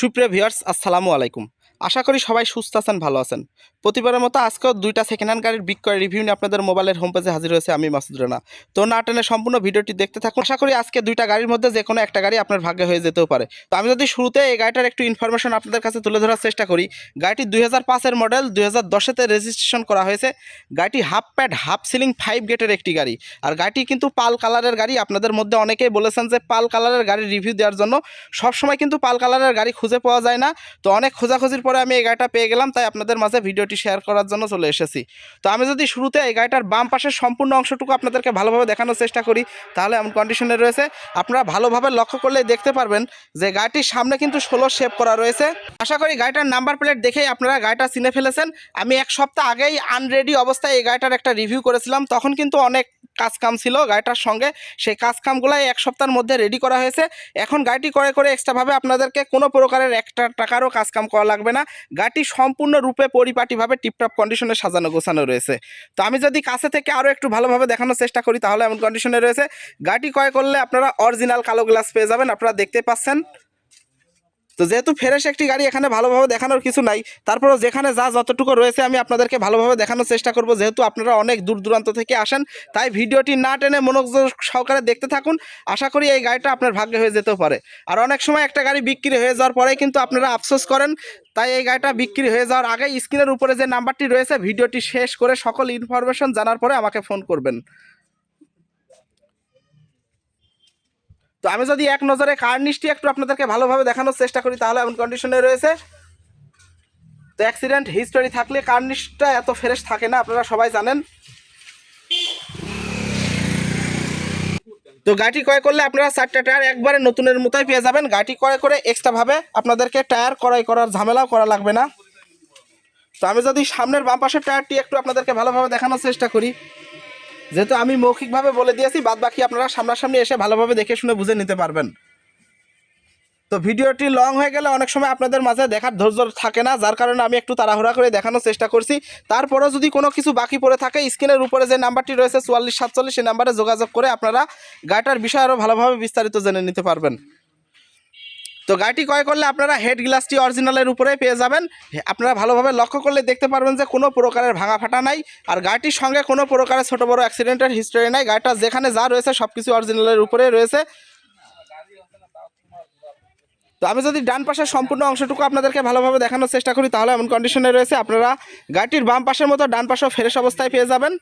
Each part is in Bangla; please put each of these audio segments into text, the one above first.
সুপ্রিয় ভিউয়ার্স আসসালামু আলাইকুম। আশা করি সবাই সুস্থ আছেন, ভালো আছেন। প্রতিবারের মতো আজকেও দুইটা সেকেন্ড হ্যান্ড গাড়ির বিক্রয় রিভিউ নিয়ে আপনাদের মোবাইলের হোম পেজে হাজির হয়েছে আমি মাসুদ রানা। তো না টেনে সম্পূর্ণ ভিডিওটি দেখতে থাকুন। আশা করি আজকে দুইটা গাড়ির মধ্যে যে কোনো একটা গাড়ি আপনার ভাগ্যে হয়ে যেতেও পারে। তো আমি যদি শুরুতে এই গাড়িটার একটু ইনফরমেশন আপনাদের কাছে তুলে ধরার চেষ্টা করি, গাড়িটি দুই হাজার পাঁচের মডেল দুই হাজার দশেতে রেজিস্ট্রেশন করা হয়েছে। গাড়িটি half pad half ceiling five গেটের একটি গাড়ি। আর গাড়িটি কিন্তু পাল কালারের গাড়ি। আপনাদের মধ্যে অনেকেই বলেছেন যে পাল কালারের গাড়ির রিভিউ দেওয়ার জন্য সবসময় কিন্তু পাল কালারের গাড়ি খুঁজে পাওয়া যায় না। তো অনেক খোঁজাখুঁজির পরে আমি এই গাড়িটা পেয়ে গেলাম, তাই আপনাদের মাঝে ভিডিওটি শেয়ার করার জন্য চলে এসেছি। তো আমি যদি শুরুতে এই গাড়িটার বাম পাশের সম্পূর্ণ অংশটুকু আপনাদেরকে ভালোভাবে দেখানোর চেষ্টা করি, তাহলে এমন কন্ডিশনে রয়েছে। আপনারা ভালোভাবে লক্ষ্য করলে দেখতে পারবেন যে গাড়িটির সামনে কিন্তু ষোলো শেপ করা রয়েছে। আশা করি গাড়িটার নাম্বার প্লেট দেখেই আপনারা গাড়িটা চিনে ফেলেছেন। আমি এক সপ্তাহ আগেই আনরেডি অবস্থায় এই গাড়িটার একটা রিভিউ করেছিলাম। তখন কিন্তু অনেক কাজ কাম ছিল গাড়িটার সঙ্গে। সেই কাজ কামগুলাই এক সপ্তাহের মধ্যে রেডি করা হয়েছে। এখন গাড়িটি করে করে এক্সট্রাভাবে আপনাদেরকে কোনো প্রকারের একটা টাকারও কাজ কাম করা লাগবে না। গাড়িটি সম্পূর্ণরূপে পরিপাটিভাবে টিপটপ কন্ডিশনে সাজানো, গোছানো রয়েছে। তো আমি যদি কাছে থেকে আরও একটু ভালোভাবে দেখানোর চেষ্টা করি, তাহলে এমন কন্ডিশনে রয়েছে। গাড়িটি ক্রয় করলে আপনারা অরিজিনাল কালো গ্লাস পেয়ে যাবেন, আপনারা দেখতে পাচ্ছেন। তো যেহেতু ফ্রেশ একটি গাড়ি এখানে ভালোভাবে দেখানোর কিছু নাই, তারপরেও যেখানে যা যতটুকু রয়েছে আমি আপনাদেরকে ভালোভাবে দেখানোর চেষ্টা করব। যেহেতু আপনারা অনেক দূর দূরান্ত থেকে আসেন, তাই ভিডিওটি না টেনে মনোযোগ সহকারে দেখতে থাকুন। আশা করি এই গাড়িটা আপনার ভাগ্যে হয়ে যেতেও পারে। আর অনেক সময় একটা গাড়ি বিক্রি হয়ে যাওয়ার পরেই কিন্তু আপনারা আফসোস করেন, তাই এই গাড়িটা বিক্রি হয়ে যাওয়ার আগে স্ক্রিনের উপরে যে নাম্বারটি রয়েছে, ভিডিওটি শেষ করে সকল ইনফরমেশন জানার পরে আমাকে ফোন করবেন। তো আমি যদি এক নজরে কার্নিশটি একটু আপনাদেরকে ভালোভাবে দেখানোর চেষ্টা করি, তাহলে এমন কন্ডিশনে রয়েছে। তো অ্যাক্সিডেন্ট হিস্টোরি থাকলে কার্নিশটা এত ফ্রেশ থাকে না, আপনারা সবাই জানেন। তো গাড়িটি ক্রয় করলে আপনারা চারটা টায়ার একবারে নতুনের মতোই পেয়ে যাবেন। গাড়িটি ক্রয় করে এক্সট্রাভাবে আপনাদেরকে টায়ার ক্রয় করার ঝামেলাও করা লাগবে না। তো আমি যদি সামনের বাম পাশের টায়ারটি একটু আপনাদেরকে ভালোভাবে দেখানোর চেষ্টা করি। যেহেতু আমি মৌখিকভাবে বলে দিয়েছি বাদ বাকি আপনারা সামনাসামনি এসে ভালোভাবে দেখে শুনে বুঝে নিতে পারবেন। তো ভিডিওটি লং হয়ে গেলে অনেক সময় আপনাদের মাঝে দেখার ধৈর্য থাকে না, যার কারণে আমি একটু তাড়াহুড়া করে দেখানোর চেষ্টা করছি। তারপরেও যদি কোনো কিছু বাকি পড়ে থাকে, স্ক্রিনের উপরে যে নাম্বারটি রয়েছে, চুয়াল্লিশ সাতচল্লিশ সেই নাম্বারে যোগাযোগ করে আপনারা গাড়িটার বিষয়ে আরও ভালোভাবে বিস্তারিত জেনে নিতে পারবেন। তো গাড়িটি ক্রয় করলে আপনারা হেড গ্লাসটি অরিজিনালের উপরে পেয়ে যাবেন। আপনারা ভালোভাবে লক্ষ্য করলে দেখতে পারবেন যে কোনো প্রকারের ভাঙা ফাটা নাই। আর গাড়িটির সঙ্গে কোনো প্রকারের ছোটো বড় অ্যাক্সিডেন্টের হিস্টোরি নাই। গাড়িটা যেখানে যা রয়েছে সব কিছু অরিজিনালের উপরে রয়েছে। তো আমি যদি ডান পাশের সম্পূর্ণ অংশটুকু আপনাদেরকে ভালোভাবে দেখানোর চেষ্টা করি, তাহলে এমন কন্ডিশনে রয়েছে, আপনারা গাড়িটির বাম পাশের মতো ডান পাশেও ফ্রেশ অবস্থায় পেয়ে যাবেন।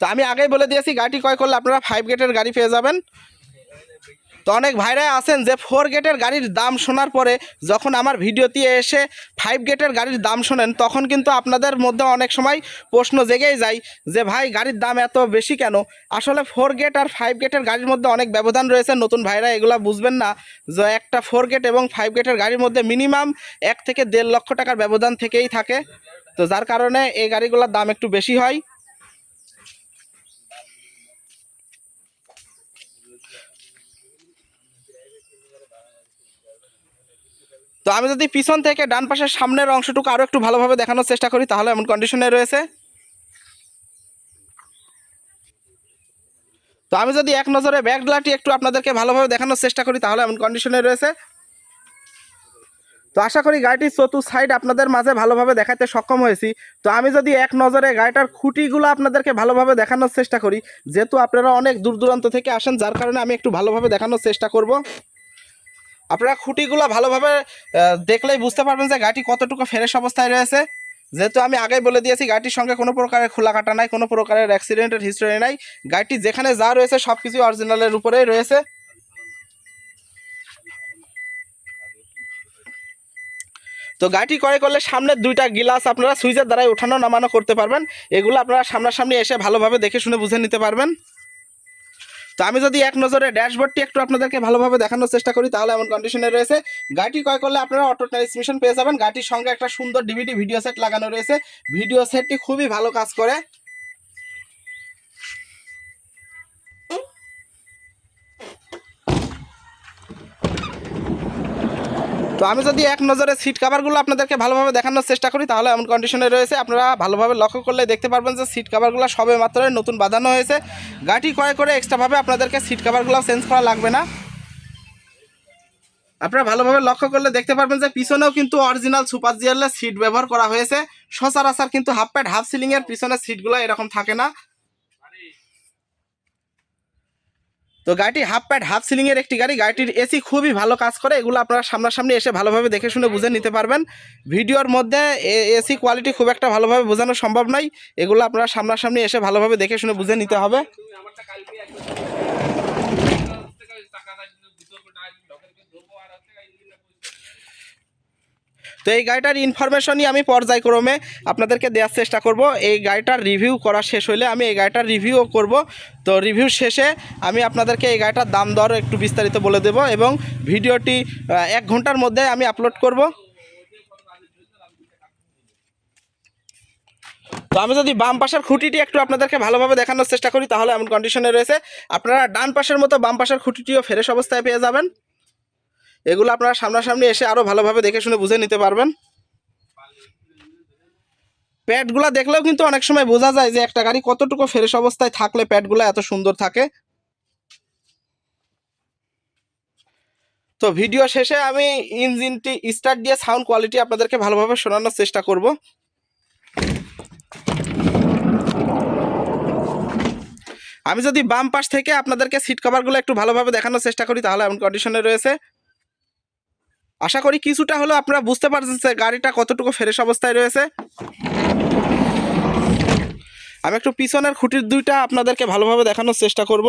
তো আমি আগেই বলে দিয়েছি, গাড়িটি ক্রয় করলে আপনারা ফাইভ গেটের গাড়ি পেয়ে যাবেন। তো অনেক ভাইরাই আছেন যে ফোর গেটের গাড়ির দাম শোনার পরে যখন আমার ভিডিওতে এসে ফাইভ গেটের গাড়ির দাম শোনেন, তখন কিন্তু আপনাদের মধ্যে অনেক সময় প্রশ্ন জেগেই যায় যে, ভাই, গাড়ির দাম এত বেশি কেন? আসলে ফোর গেট আর ফাইভ গেটের গাড়ির মধ্যে অনেক ব্যবধান রয়েছে, নতুন ভাইরা এগুলো বুঝবেন না। যে একটা ফোর গেট এবং ফাইভ গেটের গাড়ির মধ্যে মিনিমাম এক থেকে দেড় লক্ষ টাকার ব্যবধান থেকেই থাকে। তো যার কারণে এই গাড়িগুলোর দাম একটু বেশি হয়। তো আমি যদি পিছন থেকে ডান পাশের সামনের অংশটুকু আরও একটু ভালোভাবে দেখানোর চেষ্টা করি, তাহলে এমন কন্ডিশনে রয়েছে। তো আমি যদি এক নজরে ব্যাকডলাটি একটু আপনাদেরকে ভালোভাবে দেখানোর চেষ্টা করি, তাহলে এমন কন্ডিশনে রয়েছে। তো আশা করি গাড়িটির চতুর সাইড আপনাদের মাঝে ভালোভাবে দেখাতে সক্ষম হয়েছি। তো আমি যদি এক নজরে গাড়িটার খুঁটিগুলো আপনাদেরকে ভালোভাবে দেখানোর চেষ্টা করি, যেহেতু আপনারা অনেক দূর দূরান্ত থেকে আসেন, যার কারণে আমি একটু ভালোভাবে দেখানোর চেষ্টা করব। আপনারা খুঁটিগুলো ভালোভাবে দেখলেই বুঝতে পারবেন যে গাড়িটি কতটুকু ফ্রেশ অবস্থায় রয়েছে। যেহেতু আমি আগেই বলে দিয়েছি, গাড়িটির সঙ্গে কোনো প্রকারের খোলা কাটা নাই, কোনো প্রকারের অ্যাক্সিডেন্টের হিস্টোরি নাই। গাড়িটি যেখানে যা রয়েছে সব কিছু অরিজিনালের উপরেই রয়েছে। তো গাড়িটি ক্রয় করলে সামনের দুইটা গিলাস আপনারা সুইচের দ্বারাই ওঠানো নামানো করতে পারবেন। এগুলো আপনারা সামনাসামনি এসে ভালোভাবে দেখে শুনে বুঝে নিতে পারবেন। তো আমি যদি এক নজরে ড্যাশবোর্ডটি একটু আপনাদেরকে ভালোভাবে দেখানোর চেষ্টা করি, তাহলে এমন কন্ডিশনে রয়েছে। গাড়িটি ক্রয় করলে আপনারা অটো ট্রান্সমিশন পেয়ে যাবেন। গাড়িটির সঙ্গে একটা সুন্দর ডিভিডি ভিডিও সেট লাগানো রয়েছে। ভিডিও সেটটি খুবই ভালো কাজ করে। তো আমি যদি এক নজরে সিট কাভারগুলো আপনাদেরকে ভালোভাবে দেখানোর চেষ্টা করি, তাহলে এমন কন্ডিশনে রয়েছে, আপনারা ভালোভাবে লক্ষ্য করলে দেখতে পারবেন যে সিট কাভারগুলো সবে মাত্র নতুন বাঁধানো হয়েছে। গাড়ি ক্রয় করে এক্সট্রাভাবে আপনাদেরকে সিট কাভারগুলো চেঞ্জ করা লাগবে না। আপনারা ভালোভাবে লক্ষ্য করলে দেখতে পারবেন যে পিছনেও কিন্তু অরিজিনাল সুপার জিয়ারের সিট ব্যবহার করা হয়েছে। সচরাচর কিন্তু হাফ প্যাড হাফ সিলিংয়ের পিছনের সিটগুলো এরকম থাকে না। তো গাড়িটি হাফ প্যাড হাফ সিলিং এর একটি গাড়ি। গাড়িটির এসি খুবই ভালো কাজ করে, এগুলো আপনারা সামনাসামনি এসে ভালোভাবে দেখে শুনে বুঝে নিতে পারবেন। ভিডিওর মধ্যে এসি কোয়ালিটি খুব একটা ভালোভাবে বোঝানো সম্ভব নয়। এগুলো আপনারা সামনাসামনি এসে ভালোভাবে দেখে শুনে বুঝে নিতে হবে তুমি আমারটা কালকে একদম টাকা দাও ভিতর করে ডাইরেক্ট ঢোকের করে ধরবো আর হচ্ছে এই জিনিসটা তো এই গাড়িটার ইনফরমেশনই আমি পর্যায়ক্রমে আপনাদেরকে দেওয়ার চেষ্টা করব। এই গাড়িটার রিভিউ করা শেষ হলে আমি এই গাড়িটার রিভিউও করব। তো রিভিউ শেষে আমি আপনাদেরকে এই গাড়িটার দাম দর একটু বিস্তারিত বলে দেব এবং ভিডিওটি এক ঘণ্টার মধ্যে আমি আপলোড করব। তো আমি যদি বাম পাশের খুঁটিটি একটু আপনাদেরকে ভালোভাবে দেখানোর চেষ্টা করি, তাহলে এমন কন্ডিশনে রয়েছে। আপনারা ডান পাশের মতো বাম পাশের খুঁটিটিও ফ্রেশ অবস্থায় পেয়ে যাবেন। এগুলো আপনারা সামনাসামনি এসে আরও ভালোভাবে দেখে শুনে বুঝে নিতে পারবেন। প্যাডগুলো দেখলেও কিন্তু অনেক সময় বোঝা যায় যে একটা গাড়ি কতটুকু ফ্রেশ অবস্থায় থাকলে প্যাডগুলো এত সুন্দর থাকে। তো ভিডিও শেষে আমি ইঞ্জিনটি স্টার্ট দিয়ে সাউন্ড কোয়ালিটি আপনাদেরকে ভালোভাবে শোনানোর চেষ্টা করব। আমি যদি বাম পাশ থেকে আপনাদেরকে সিট কভারগুলো একটু ভালোভাবে দেখানোর চেষ্টা করি, তাহলে এমন কন্ডিশনে রয়েছে। আশা করি কিছুটা হলেও আপনারা বুঝতে পারছেন যে গাড়িটা কতটুকু ফ্রেশ অবস্থায় রয়েছে। আমি একটু পিছনের খুঁটির দুইটা আপনাদেরকে ভালোভাবে দেখানোর চেষ্টা করব।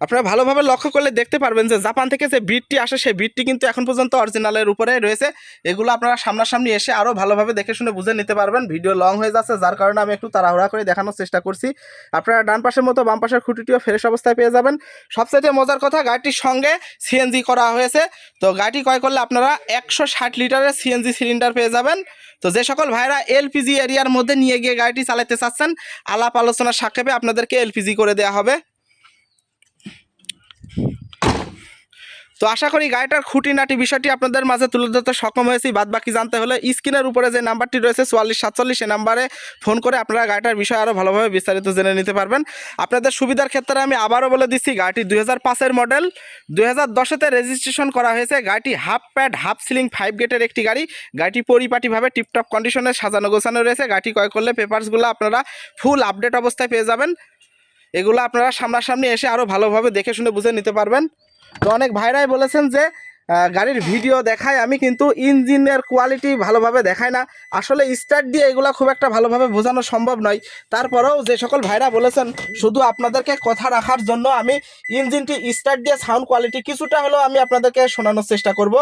আপনারা ভালোভাবে লক্ষ্য করলে দেখতে পারবেন যে জাপান থেকে যে বিটটি আসে, সেই বিটটি কিন্তু এখন পর্যন্ত অরিজিনালের উপরে রয়েছে। এগুলো আপনারা সামনাসামনি এসে আরও ভালোভাবে দেখে শুনে বুঝে নিতে পারবেন। ভিডিও লং হয়ে যাচ্ছে, যার কারণে আমি একটু তাড়াহুড়া করে দেখানোর চেষ্টা করছি। আপনারা ডান পাশের মতো বাম পাশের খুঁটিটিও ফ্রেশ অবস্থায় পেয়ে যাবেন। সবচেয়ে মজার কথা, গাড়িটির সঙ্গে সিএনজি করা হয়েছে। তো গাড়িটি ক্রয় করলে আপনারা একশো ষাট লিটারের সিএনজি সিলিন্ডার পেয়ে যাবেন। তো যে সকল ভাইরা এলপিজি এরিয়ার মধ্যে নিয়ে গিয়ে গাড়িটি চালাতে চাচ্ছেন আলাপ আলোচনার সাক্ষেপে আপনাদেরকে এলপিজি করে দেওয়া হবে। তো আশা করি গাড়িটার খুঁটিনাটি বিষয়টি আপনাদের মাঝে তুলে ধরতে সক্ষম হয়েছি। বাদ বাকি জানতে হলে স্ক্রিনের উপরে যে নাম্বারটি রয়েছে চুয়াল্লিশ সাতচল্লিশ সে নাম্বারে ফোন করে আপনারা গাড়িটার বিষয়ে আরও ভালোভাবে বিস্তারিত জেনে নিতে পারবেন। আপনাদের সুবিধার ক্ষেত্রে আমি আবারও বলে দিচ্ছি, গাড়িটি দুই হাজার পাঁচের মডেল। দুই হাজার দশেতে রেজিস্ট্রেশন করা হয়েছে। গাড়িটি half pad, half ceiling, five গেটের একটি গাড়ি। গাড়িটি পরিপাটিভাবে টিপটপ কন্ডিশনে সাজানো গোছানো রয়েছে। গাড়িটি ক্রয় করলে পেপারসগুলো আপনারা ফুল আপডেট অবস্থায় পেয়ে যাবেন। এগুলো আপনারা সামনাসামনি এসে আরও ভালোভাবে দেখে শুনে বুঝে নিতে পারবেন। তো অনেক ভাইরাই বলেছেন যে গাড়ির ভিডিও দেখায়, আমি কিন্তু ইঞ্জিনের কোয়ালিটি ভালোভাবে দেখাই না। আসলে স্টার্ট দিয়ে এগুলো খুব একটা ভালোভাবে বোঝানো সম্ভব নয়। তারপরেও যে সকল ভাইরা বলেছেন, শুধু আপনাদেরকে কথা রাখার জন্য আমি ইঞ্জিনটি স্টার্ট দিয়ে সাউন্ড কোয়ালিটি কিছুটা হলেও আমি আপনাদেরকে শোনানোর চেষ্টা করব।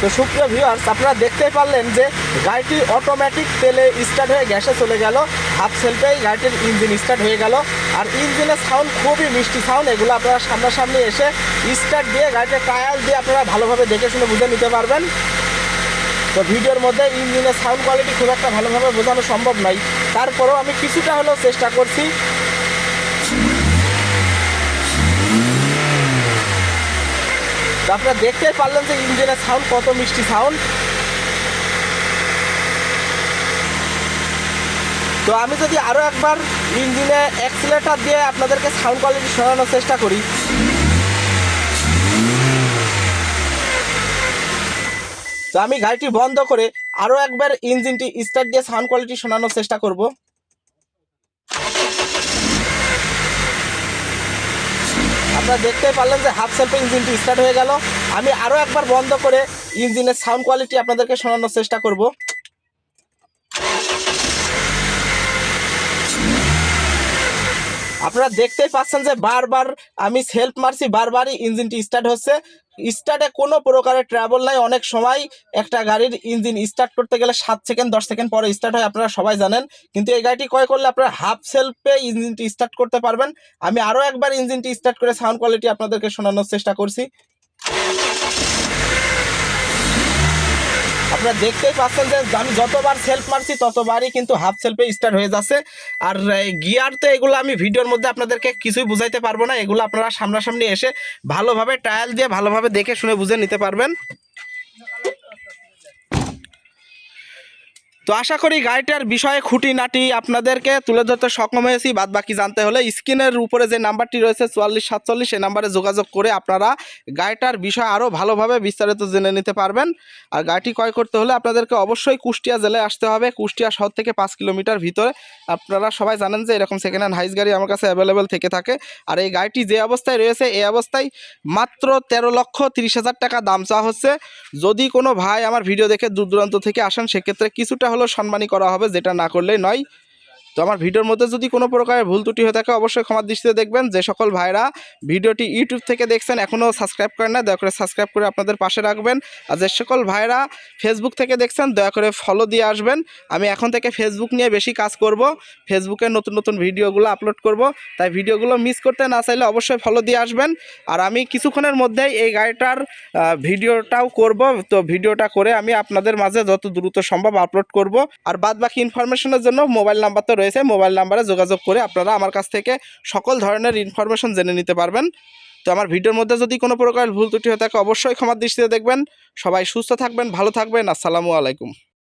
তো সুপ্রিয় ভিউয়ার্স আপনারা দেখতেই পারলেন যে গাড়িটি অটোমেটিক তেলে স্টার্ট হয়ে গ্যাসে চলে গেল। হাফ সেলফেই গাড়িটির ইঞ্জিন স্টার্ট হয়ে গেল। আর ইঞ্জিনের সাউন্ড খুবই মিষ্টি সাউন্ড এগুলো আপনারা সামনাসামনি এসে স্টার্ট দিয়ে গাড়িটা টায়ার দিয়ে আপনারা ভালোভাবে দেখে শুনে বুঝে নিতে পারবেন। তো ভিডিওর মধ্যে ইঞ্জিনের সাউন্ড কোয়ালিটি খুব একটা ভালোভাবে বোঝানো সম্ভব নয়। তারপরেও আমি কিছুটা হলেও চেষ্টা করছি। আপনারা দেখতেই পারলেন যে ইঞ্জিনের সাউন্ড কত মিষ্টি সাউন্ড তো আমি যদি আরও একবার ইঞ্জিনে অ্যাক্সিলেটার দিয়ে আপনাদেরকে সাউন্ড কোয়ালিটি শোনানোর চেষ্টা করি। তো আমি গাড়িটি বন্ধ করে আরও একবার ইঞ্জিনটি স্টার্ট দিয়ে সাউন্ড কোয়ালিটি শোনানোর চেষ্টা করব। আপনারা দেখতেই পারলেন যে হাফ সেলফে ইঞ্জিনটি স্টার্ট হয়ে গেল। আমি আরও একবার বন্ধ করে ইঞ্জিনের সাউন্ড কোয়ালিটি আপনাদেরকে শোনানোর চেষ্টা করব। আপনারা দেখতেই পাচ্ছেন যে বারবার আমি সেলফ মারছি, বারবারই ইঞ্জিনটি স্টার্ট হচ্ছে। স্টার্টে কোনো প্রকারের ট্রাভেল নাই। অনেক সময় একটা গাড়ির ইঞ্জিন স্টার্ট করতে গেলে সাত সেকেন্ড দশ সেকেন্ড পরে স্টার্ট হয়, আপনারা সবাই জানেন। কিন্তু এই গাড়িটি ক্রয় করলে আপনারা হাফ সেলফে ইঞ্জিনটি স্টার্ট করতে পারবেন। আমি আরও একবার ইঞ্জিনটি স্টার্ট করে সাউন্ড কোয়ালিটি আপনাদেরকে শোনানোর চেষ্টা করছি। আপনারা দেখতেই পাচ্ছেন যে আমি যতবার সেলফ মারছি, ততবারই কিন্তু হাফ সেলফে স্টার্ট হয়ে যাচ্ছে। আর গিয়ার তো এগুলো আমি ভিডিওর মধ্যে আপনাদেরকে কিছুই বুঝাইতে পারব না। এগুলো আপনারা সামনাসামনি এসে ভালোভাবে ট্রায়াল দিয়ে ভালোভাবে দেখে শুনে বুঝে নিতে পারবেন। তো আশা করি গাড়িটার বিষয়ে খুঁটিনাটি আপনাদেরকে তুলে ধরতে সক্ষম হয়েছি। বাদ বাকি জানতে হলে স্ক্রিনের উপরে যে নাম্বারটি রয়েছে, চুয়াল্লিশ সাতচল্লিশ সেই নাম্বারে যোগাযোগ করে আপনারা গাড়িটার বিষয় আরও ভালোভাবে বিস্তারিত জেনে নিতে পারবেন। আর গাড়িটি ক্রয় করতে হলে আপনাদেরকে অবশ্যই কুষ্টিয়া জেলায় আসতে হবে। কুষ্টিয়া শহর থেকে পাঁচ কিলোমিটার ভিতরে। আপনারা সবাই জানেন যে এরকম সেকেন্ড হ্যান্ড হাইস গাড়ি আমার কাছে অ্যাভেলেবেল থেকে থাকে। আর এই গাড়িটি যে অবস্থায় রয়েছে, এই অবস্থায় মাত্র তেরো লক্ষ তিরিশ হাজার টাকা দাম চাওয়া হচ্ছে। যদি কোনো ভাই আমার ভিডিও দেখে দূর দূরান্ত থেকে আসেন, সেক্ষেত্রে কিছুটা সম্মানী করা হবে যেটা না করলে নয়। তো আমার ভিডিওর মধ্যে যদি কোনো প্রকারের ভুল ত্রুটি হয়ে থাকে, অবশ্যই ক্ষমার দৃষ্টিতে দেখবেন। যে সকল ভাইরা ভিডিওটি ইউটিউব থেকে দেখছেন, এখনও সাবস্ক্রাইব করেন না, দয়া করে সাবস্ক্রাইব করে আপনাদের পাশে রাখবেন। আর যে সকল ভাইরা ফেসবুক থেকে দেখছেন, দয়া করে ফলো দিয়ে আসবেন। আমি এখন থেকে ফেসবুক নিয়ে বেশি কাজ করব। ফেসবুকে নতুন নতুন ভিডিওগুলো আপলোড করব। তাই ভিডিওগুলো মিস করতে না চাইলে অবশ্যই ফলো দিয়ে আসবেন। আর আমি কিছুক্ষণের মধ্যেই এই গাড়িটার ভিডিওটাও করব। তো ভিডিওটা করে আমি আপনাদের মাঝে যত দ্রুত সম্ভব আপলোড করব। আর বাদ বাকি ইনফরমেশনের জন্য মোবাইল নাম্বার তো রয়েছে, মোবাইল নাম্বারে যোগাযোগ করে আপনারা আমার কাছ থেকে সকল ধরনের ইনফরমেশন জেনে নিতে পারবেন। তো আমার ভিডিওর মধ্যে যদি কোনো প্রকার ভুল ত্রুটি হয়ে থাকে, অবশ্যই ক্ষমার দৃষ্টিতে দেখবেন। সবাই সুস্থ থাকবেন, ভালো থাকবেন। আসসালামু আলাইকুম।